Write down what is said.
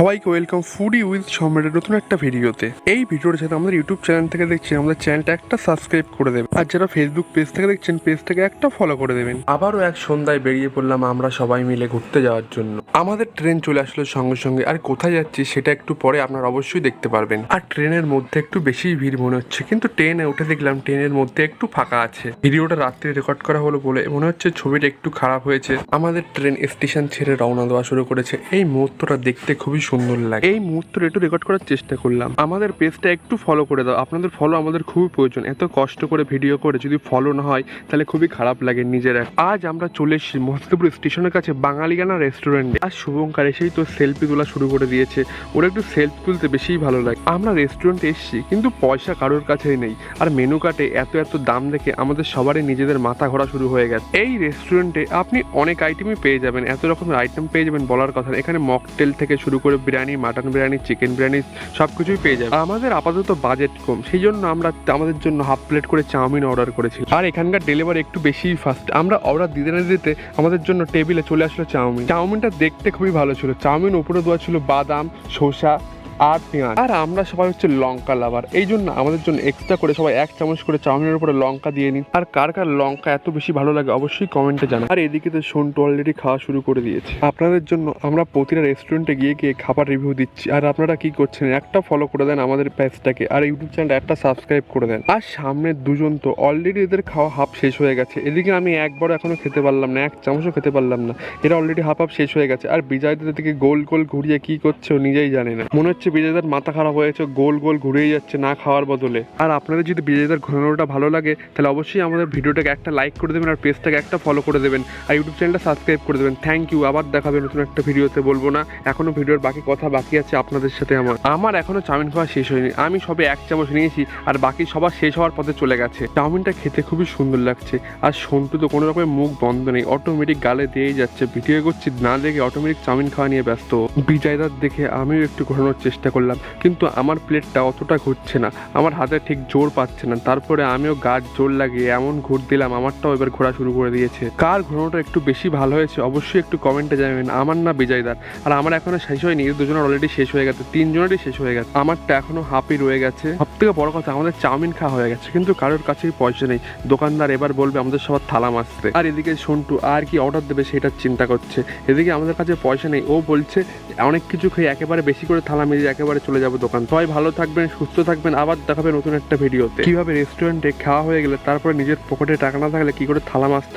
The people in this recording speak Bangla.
সবাইকে ওয়েলকাম ফুডি উইথ সম্রাটের নতুন একটা ভিডিওতে। এই ভিডিওর সাথে আমাদের ইউটিউব চ্যানেল থেকে দেখছেন, আমাদের চ্যানেলটা একটা সাবস্ক্রাইব করে দেবেন। আর যারা ফেসবুক পেজ থেকে দেখছেন পেজ থেকে একটা ফলো করে দেবেন। আবারও এক সন্ধ্যায় বেরিয়ে পড়লাম আমরা সবাই মিলে ঘুরতে যাওয়ার জন্য। আমাদের ট্রেন চলে আসলো সঙ্গে সঙ্গে। আর কোথায় যাচ্ছি সেটা একটু পরে আপনারা অবশ্যই দেখতে পারবেন। আর ট্রেনের মধ্যে একটু বেশি ভিড় মনে হচ্ছে। কিন্তু ট্রেনে উঠে দেখলাম ট্রেনের মধ্যে একটু ফাঁকা আছে। ভিডিওটা রাত্রে রেকর্ড করা হলো বলে মনে হচ্ছে ছবিটা একটু খারাপ হয়েছে। আমাদের ট্রেন স্টেশন ছেড়ে রওনা দেওয়া শুরু করেছে। এই মুহূর্তটা দেখতে খুবই সুন্দর লাগে। এই মুহূর্তটা একটু রেকর্ড করার চেষ্টা করলাম। আমাদের পেজটা একটু ফলো করে দাও। আপনাদের ফলো আমাদের খুবই প্রয়োজন। এত কষ্ট করে ভিডিও করে যদি ফলো না হয়, তাহলে খুবই খারাপ লাগে নিজের। আজ আমরা চলে এসেছি মহস্তিপুর স্টেশনের কাছে বাঙালিগানা রেস্টুরেন্টে আর শুভঙ্কার এসেই তো সেলফি তোলা শুরু করে দিয়েছে। ওরা একটু সেলফি তুলতে বেশিই ভালো লাগে। আমরা রেস্টুরেন্টে এসেছি, কিন্তু পয়সা কারোর কাছেই নেই। আর মেনু কার্ডে এত এত দাম দেখে আমাদের সবারই নিজেদের মাথা ঘোরা শুরু হয়ে গেছে। এই রেস্টুরেন্টে আপনি অনেক আইটেমই পেয়ে যাবেন। এত রকমের আইটেম পেয়ে যাবেন বলার কথা এখানে মকটেল থেকে শুরু করে বিরিয়ানি, মাটন বিরিয়ানি চিকেন বিরিয়ানি সব কিছুই পেয়ে যাবে। আমাদের আপাতত বাজেট কম সেই জন্য আমরা আমাদের জন্য হাফ প্লেট করে চাউমিন অর্ডার করেছি আর এখানকার ডেলিভারি একটু বেশি ফাস্ট আমরা অর্ডার দিতে না দিতে আমাদের জন্য টেবিলে চলে আসলো চাউমিন। চাউমিনটা দেখতে খুবই ভালো ছিল। চাউমিন উপরে দেওয়া ছিল বাদাম, শসা আর পেঁয়াজ। আর আমরা সবাই হচ্ছে লঙ্কা লাভার। এই জন্য আমাদের জন্য এক্সট্রা করে সবাই এক চামচ করে চাউমিনের উপরে লঙ্কা দিয়ে নিন। আর কার কার লঙ্কা এত বেশি ভালো লাগে অবশ্যই কমেন্টে জানান। আর এদিকে তো সন্টু অলরেডি খাওয়া শুরু করে দিয়েছে। আপনাদের জন্য আমরা প্রতিটা রেস্টুরেন্টে গিয়ে গিয়ে খাবার রিভিউ দিচ্ছি। আর আপনারা কি করছেন, একটা ফলো করে দেন আমাদের পেজটাকে আর ইউটিউব চ্যানেলটা একটা সাবস্ক্রাইব করে দেন। আর সামনের দুজন তো অলরেডি এদের খাওয়া হাফ শেষ হয়ে গেছে। এদিকে আমি একবারও এখনও খেতে পারলাম না, এক চামচও খেতে পারলাম না। এরা অলরেডি হাফ হাফ শেষ হয়ে গেছে। আর বিজয়দের দিকে গোল গোল ঘুরিয়ে কি করছে ও নিজেই জানে না। মনে হচ্ছে বিজয়দার মাথা খারাপ হয়েছে গোল গোল ঘুরেই যাচ্ছে না খাওয়ার বদলে। আর আপনাদের যদি বিজয়দার ঘোরানোটা ভালো লাগে, তাহলে অবশ্যই আমাদের ভিডিওটাকে একটা লাইক করে দেবেন আর পেজটাকে একটা ফলো করে দেবেন। আর ইউটিউব চ্যানেলটা সাবস্ক্রাইব করে দেবেন। থ্যাংক ইউ আবার দেখাবে নতুন একটা ভিডিওতে, বলব না। এখনও ভিডিওর বাকি কথা বাকি আছে আপনাদের সাথে আমার। আমার এখনও চাউমিন খাওয়া শেষ হয়নি। আমি সবে এক চামচ নিয়েছি, আর বাকি সবার শেষ হওয়ার পথে চলে গেছে। চাউমিনটা খেতে খুবই সুন্দর লাগছে। আর সন্টু তো কোনো রকমের মুখ বন্ধ নেই। অটোমেটিক গালে দিয়েই যাচ্ছে। ভিডিও করছি না দেখে অটোমেটিক চাউমিন খাওয়া নিয়ে ব্যস্ত। বিজয়দার দেখে আমিও একটু ঘোরানোর চেষ্টা করলাম, কিন্তু আমার প্লেটটা অতটা ঘুরছে না। আমার হাতে ঠিক জোর পাচ্ছে না। তারপরে আমিও গাছ জোর লাগিয়ে এমন ঘুর দিলাম, আমারটাও এবার ঘোরা শুরু করে দিয়েছে। কার ঘোরানোটা একটু বেশি ভালো হয়েছে অবশ্যই একটু কমেন্টে জানাবেন। আমার না বিজয়দার আর আমার এখনও শেষ হয়নি এর দুজনের অলরেডি শেষ হয়ে গেছে। তিনজনেরই শেষ হয়ে গেছে। আমারটা এখনও হাফই রয়ে গেছে। সব থেকে বড় কথা, আমাদের চাউমিন খাওয়া হয়ে গেছে, কিন্তু কারোর কাছেই পয়সা নেই। দোকানদার এবার বলবে, আমাদের সবার থালা মাছতে। আর এদিকে সন্টু আর কি অর্ডার দেবে সেটার চিন্তা করছে। এদিকে আমাদের কাছে পয়সা নেই। ও বলছে, অনেক কিছু খেয়ে একেবারে বেশি করে থালা মেজে একেবারে চলে যাব দোকান। সবাই ভালো থাকবেন, সুস্থ থাকবেন, আবার দেখাবে নতুন একটা ভিডিওতে। কীভাবে রেস্টুরেন্টে খাওয়া হয়ে গেলে, তারপরে নিজের পকেটে টাকা না থাকলে কি করে থালা মাছ